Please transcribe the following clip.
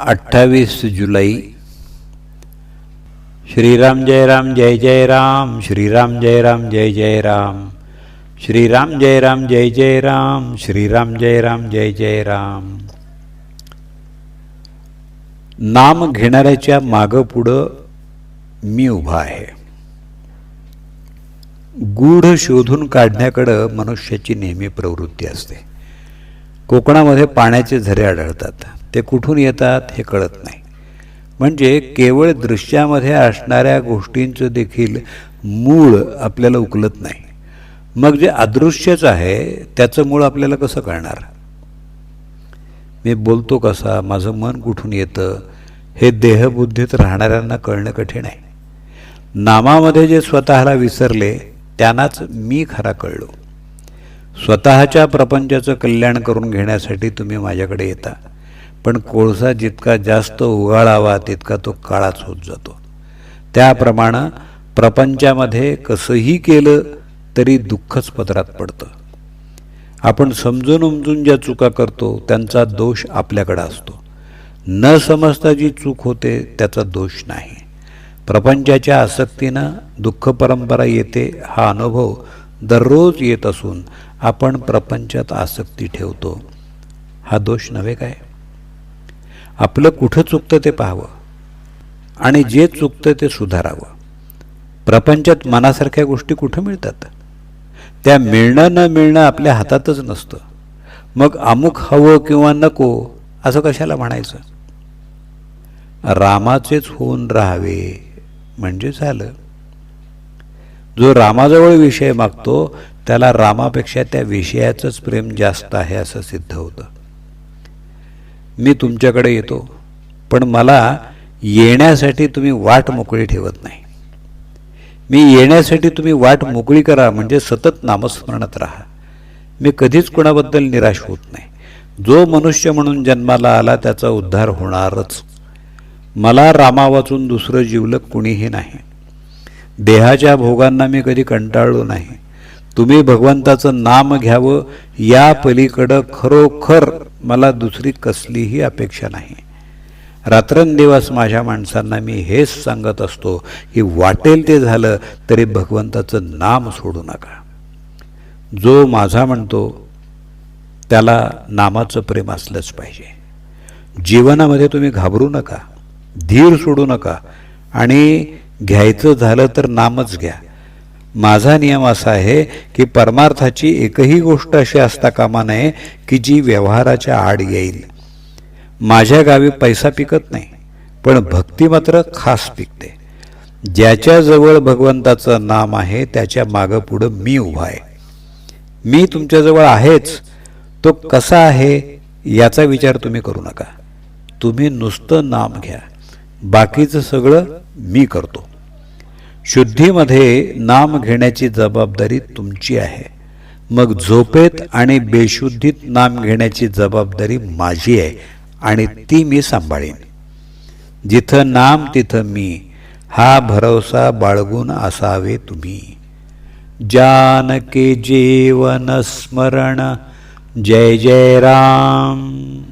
अठ्ठावीस जुलै. श्रीराम जय राम जय जय राम. श्रीराम जय राम जय जय राम. श्रीराम जय राम जय जय राम. श्रीराम जय राम जय जय राम. नाम घेणाऱ्याच्या मागं पुढं मी उभा आहे. गूढ शोधून काढण्याकडं मनुष्याची नेहमी प्रवृत्ती असते. कोकणामध्ये पाण्याचे झरे आढळतात. ते कुठून येतात हे कळत नाही. म्हणजे केवळ दृश्यामध्ये असणाऱ्या गोष्टींचं देखील मूळ आपल्याला उकलत नाही. मग जे अदृश्यच आहे त्याचं मूळ आपल्याला कसं कळणार? मी बोलतो कसा माझं मन कुठून येतं हे देहबुद्धीत राहणाऱ्यांना कळणं कठीण आहे. नामामध्ये जे स्वतःला विसरले त्यांनाच मी खरा कळलो. स्वतःच्या प्रपंचाचं कल्याण करून घेण्यासाठी तुम्ही माझ्याकडे येता. पण कोळसा जितका जास्त उगाळावा तितका तो काळाच होत जातो. त्याप्रमाणे प्रपंचामध्ये कसंही केलं तरी दुःखच पदरात पडतं. आपण समजून उमजून ज्या चुका करतो त्यांचा दोष आपल्याकडे असतो. न समजता जी चूक होते त्याचा दोष नाही. प्रपंचाच्या आसक्तीनं दुःख परंपरा येते हा अनुभव दररोज येत असून आपण प्रपंचात आसक्ती ठेवतो. हा दोष नव्हे काय? आपलं कुठं चुकतं ते पाहावं आणि जे चुकतं ते सुधारावं. प्रपंचात मनासारख्या गोष्टी कुठं मिळतात? त्या मिळणं न मिळणं आपल्या हातातच नसतं. मग अमुक हवं किंवा नको असं कशाला म्हणायचं? रामाचेच होऊन राहावे म्हणजे झालं. जो रामाजवळ विषय मागतो त्याला रामापेक्षा त्या विषयाचंच प्रेम जास्त आहे असं सिद्ध होतं. मी तुमच्याकडे येतो. पण मला येण्यासाठी तुम्ही वाट मोकळी ठेवत नाही. मी येण्यासाठी तुम्ही वाट मोकळी करा म्हणजे सतत नामस्मरणात राहा. मी कधीच कुणाबद्दल निराश होत नाही. जो मनुष्य म्हणून जन्माला आला त्याचा उद्धार होणारच. मला रामा वाचून दुसरं जीवलक कुणीही नाही. देहाच्या भोगांना मी कधी कंटाळलो नाही. तुम्ही भगवंताचं नाम घ्यावं या पलीकडं खरोखर मला दुसरी कसलीही अपेक्षा नाही. रात्रंदिवस माझ्या माणसांना मी हेच सांगत असतो की वाटेल ते झालं तरी भगवंताचं नाम सोडू नका. जो माझा म्हणतो त्याला नामाचं प्रेम असलंच पाहिजे. जीवनामध्ये तुम्ही घाबरू नका धीर सोडू नका आणि घ्यायचं झालं तर नामच घ्या. माझा नियम असा आहे की परमार्थाची एकही गोष्ट अशी असता कामा नये की जी व्यवहाराच्या आड येईल. माझ्या गावी पैसा पिकत नाही पण भक्ती मात्र खास पिकते. ज्याच्याजवळ भगवंताचं नाम आहे त्याच्या मागं पुढं मी उभा आहे. मी तुमच्याजवळ आहेच तो कसा आहे याचा विचार तुम्ही करू नका. तुम्ही नुसतं नाम घ्या बाकीचं सगळं मी करतो. शुद्धीमध्ये नाम घेण्याची जबाबदारी तुमची आहे. मग झोपेत आणि बेशुद्धीत नाम घेण्याची जबाबदारी माझी आहे आणि ती मी सांभाळीन. जिथं नाम तिथं मी हा भरवसा बाळगून असावे तुम्ही. जानके जीवन स्मरण जय जय राम.